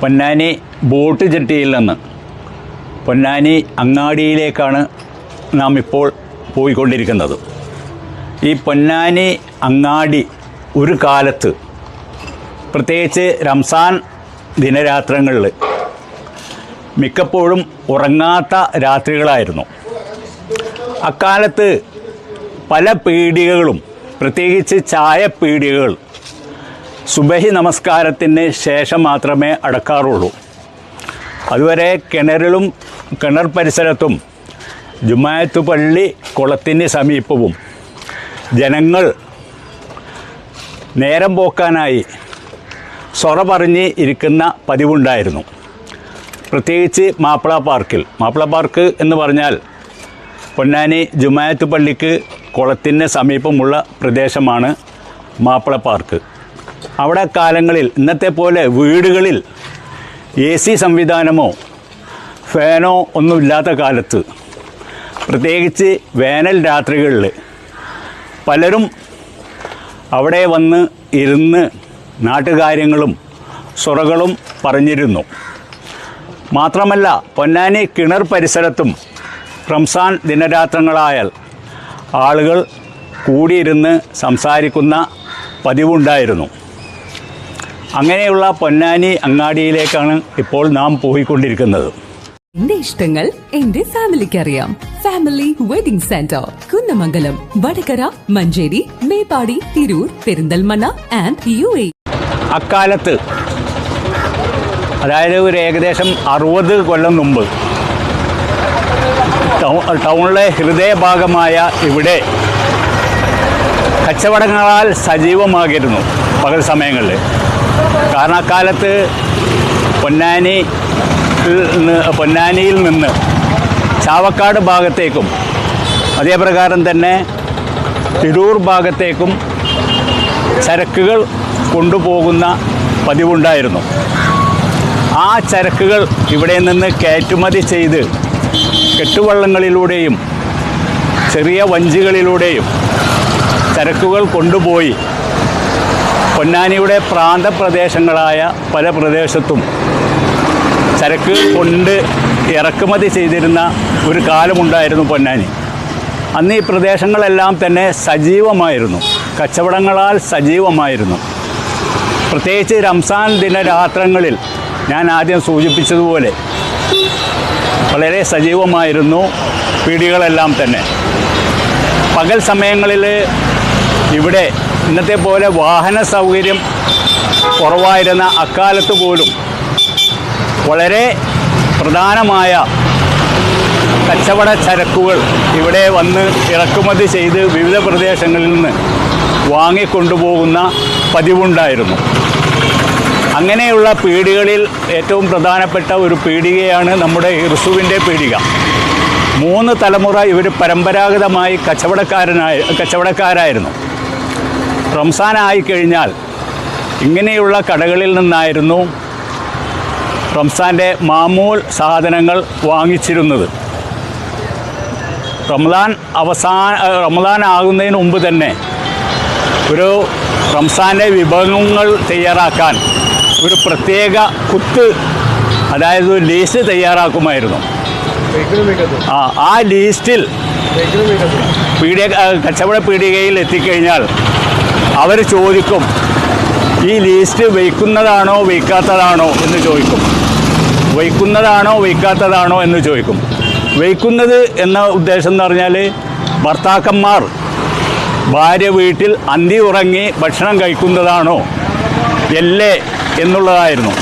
Ponnani boat ജെട്ടിയിൽ നിന്ന് പൊന്നാനി അങ്ങാടിയിലേക്കാണ് നാം ഇപ്പോൾ പോയിക്കൊണ്ടിരിക്കുന്നത്. ഈ പൊന്നാനി അങ്ങാടി ഒരു കാലത്ത് പ്രത്യേകിച്ച് റംസാൻ ദിനരാത്രങ്ങളിൽ മിക്കപ്പോഴും ഉറങ്ങാത്ത രാത്രികളായിരുന്നു. അക്കാലത്ത് പല പീടികകളും പ്രത്യേകിച്ച് ചായ പീടികകൾ സുബഹി നമസ്കാരത്തിന് ശേഷം മാത്രമേ അടക്കാറുള്ളൂ. അതുവരെ കിണറിലും കിണർ പരിസരത്തും ജുമായത്ത് പള്ളി കുളത്തിന് സമീപവും ജനങ്ങൾ നേരം പോക്കാനായി സൊറ പറഞ്ഞ് ഇരിക്കുന്ന പതിവുണ്ടായിരുന്നു. പ്രത്യേകിച്ച് മാപ്പിള പാർക്കിൽ. മാപ്പിള പാർക്ക് എന്ന് പറഞ്ഞാൽ പൊന്നാനി ജുമായത്ത് പള്ളിക്ക് കുളത്തിന് സമീപമുള്ള പ്രദേശമാണ് മാപ്പിള പാർക്ക്. അവിടെ കാലങ്ങളിൽ ഇന്നത്തെ പോലെ വീടുകളിൽ എ സി സംവിധാനമോ ഫാനോ ഒന്നുമില്ലാത്ത കാലത്ത് പ്രത്യേകിച്ച് വേനൽ രാത്രികളിൽ പലരും അവിടെ വന്ന് ഇരുന്ന് നാട്ടുകാര്യങ്ങളും സുറകളും പറഞ്ഞിരുന്നു. മാത്രമല്ല പൊന്നാനി കിണർ പരിസരത്തും റംസാൻ ദിനരാത്രങ്ങളായാൽ ആളുകൾ കൂടിയിരുന്ന് സംസാരിക്കുന്ന പതിവുണ്ടായിരുന്നു. അങ്ങനെയുള്ള പൊന്നാനി അങ്ങാടിയിലേക്കാണ് ഇപ്പോൾ നാം പോയിക്കൊണ്ടിരിക്കുന്നത്. എന്റെ ഇഷ്ടങ്ങൾ എന്റെ ഫാമിലിക്ക് അറിയാം Family Wedding Centre Kunnamangalam Vadakara Manjeri Meppadi Tirur Perinthalmanna and U A അക്കാലത്ത് അതായത് ഒരു ഏകദേശം അറുപത് കൊല്ലം മുമ്പ് ടൗണിലെ ഹൃദയഭാഗമായ ഇവിടെ കച്ചവടങ്ങളാൽ സജീവമാകിയിരുന്നു പകൽ സമയങ്ങളിൽ. കാരണം അക്കാലത്ത് പൊന്നാനി പൊന്നാനിയിൽ നിന്ന് ചാവക്കാട് ഭാഗത്തേക്കും അതേപ്രകാരം തന്നെ തിരൂർ ഭാഗത്തേക്കും ചരക്കുകൾ കൊണ്ടുപോകുന്ന പതിവുണ്ടായിരുന്നു. ആ ചരക്കുകൾ ഇവിടെ നിന്ന് കയറ്റുമതി ചെയ്ത് കെട്ടുവള്ളങ്ങളിലൂടെയും ചെറിയ വഞ്ചികളിലൂടെയും ചരക്കുകൾ കൊണ്ടുപോയി. പൊന്നാനിയുടെ പ്രാന്തപ്രദേശങ്ങളായ പല പ്രദേശത്തും ചരക്ക് കൊണ്ട് ഇറക്കുമതി ചെയ്തിരുന്ന ഒരു കാലമുണ്ടായിരുന്നു പൊന്നാനി. അന്ന് ഈ പ്രദേശങ്ങളെല്ലാം തന്നെ സജീവമായിരുന്നു. കച്ചവടങ്ങളാൽ സജീവമായിരുന്നു. പ്രത്യേകിച്ച് റംസാൻ ദിനരാത്രങ്ങളിൽ ഞാൻ ആദ്യം സൂചിപ്പിച്ചതുപോലെ വളരെ സജീവമായിരുന്നു പീടികളെല്ലാം തന്നെ. പകൽ സമയങ്ങളിൽ ഇവിടെ ഇന്നത്തെ പോലെ വാഹന സൗകര്യം കുറവായിരുന്ന അക്കാലത്ത് പോലും വളരെ പ്രധാനമായ കച്ചവട ചരക്കുകൾ ഇവിടെ വന്ന് ഇറക്കുമതി ചെയ്ത് വിവിധ പ്രദേശങ്ങളിൽ നിന്ന് വാങ്ങിക്കൊണ്ടുപോകുന്ന പതിവുണ്ടായിരുന്നു. അങ്ങനെയുള്ള പീടികളിൽ ഏറ്റവും പ്രധാനപ്പെട്ട ഒരു പീടികയാണ് നമ്മുടെ ഇർസുവിന്റെ പീടിക. മൂന്ന് തലമുറ ഇവർ പരമ്പരാഗതമായി കച്ചവടക്കാരനായി കച്ചവടക്കാരായിരുന്നു. റംസാൻ ആയിക്കഴിഞ്ഞാൽ ഇങ്ങനെയുള്ള കടകളിൽ നിന്നായിരുന്നു റംസാന്റെ മാമൂൽ സാധനങ്ങൾ വാങ്ങിച്ചിരുന്നത്. റംസാൻ അവസാന റംസാൻ ആകുന്നതിന് മുമ്പ് തന്നെ ഒരു റംസാന്റെ വിഭവങ്ങൾ തയ്യാറാക്കാൻ ഒരു പ്രത്യേക കുത്ത് അതായത് ഒരു ലീസ്റ്റ് തയ്യാറാക്കുമായിരുന്നു. ആ ആ ലീസ്റ്റിൽ പീഡിക കച്ചവട പീടികയിൽ എത്തിക്കഴിഞ്ഞാൽ അവർ ചോദിക്കും ഈ ലീസ്റ്റ് വയ്ക്കുന്നതാണോ വയ്ക്കാത്തതാണോ? എന്ന് ചോദിക്കും. വയ്ക്കുന്നതാണോ വയ്ക്കാത്തതാണോ എന്ന് ചോദിക്കും. വയ്ക്കുന്നത് എന്ന ഉദ്ദേശം എന്ന് പറഞ്ഞാൽ ഭർത്താക്കന്മാർ ഭാര്യ വീട്ടിൽ അന്തി ഉറങ്ങി ഭക്ഷണം കഴിക്കുന്നതാണോ? എല്ലേ എന്നുള്ളതായിരുന്നു.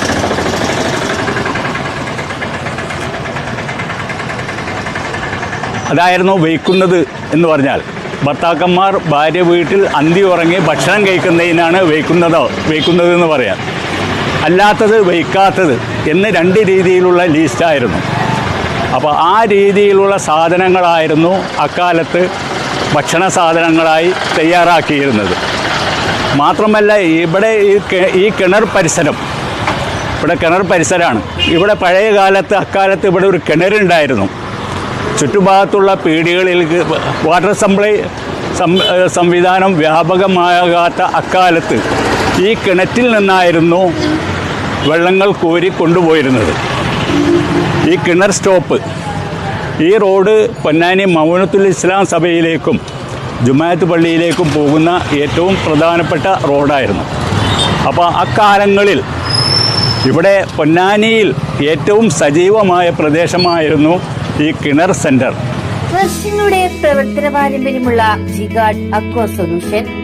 അതായിരുന്നു വയ്ക്കുന്നത് എന്ന് പറഞ്ഞാൽ. ഭർത്താക്കന്മാർ ഭാര്യ വീട്ടിൽ അന്തി ഉറങ്ങി ഭക്ഷണം കഴിക്കുന്നതിനാണ് വയ്ക്കുന്നതോ വയ്ക്കുന്നത് എന്ന് പറയാം. അല്ലാത്തത് വയ്ക്കാത്തത് എന്ന് രണ്ട് രീതിയിലുള്ള ലീസ്റ്റായിരുന്നു അപ്പോൾ ആ രീതിയിലുള്ള സാധനങ്ങളായിരുന്നു അക്കാലത്ത് ഭക്ഷണ സാധനങ്ങളായി തയ്യാറാക്കിയിരുന്നത്. മാത്രമല്ല ഇവിടെ ഈ കിണർ പരിസരം ഇവിടെ കിണർ പരിസരമാണ്. ഇവിടെ പഴയ കാലത്ത് അക്കാലത്ത് ഇവിടെ ഒരു കിണറുണ്ടായിരുന്നു. ചുറ്റുഭാഗത്തുള്ള പീടികളിൽ വാട്ടർ സപ്ലൈ സംവിധാനം വ്യാപകമാകാത്ത അക്കാലത്ത് ഈ കിണറ്റിൽ നിന്നായിരുന്നു വെള്ളങ്ങൾ കോരി കൊണ്ടുപോയിരുന്നത്. ഈ കിണർ സ്റ്റോപ്പ് ഈ റോഡ് പൊന്നാനി മൗനത്തുൽ ഇസ്ലാം സഭയിലേക്കും ജുമായത്ത് പള്ളിയിലേക്കും പോകുന്ന ഏറ്റവും പ്രധാനപ്പെട്ട റോഡായിരുന്നു. അപ്പോൾ അക്കാലങ്ങളിൽ ഇവിടെ പൊന്നാനിയിൽ ഏറ്റവും സജീവമായ പ്രദേശമായിരുന്നു ഈ കിണർ സെന്റർ. വർഷങ്ങളുടെ പ്രവർത്തന പാരമ്പര്യമുള്ള ജിഗാഡ് അക്വ സൊല്യൂഷൻ.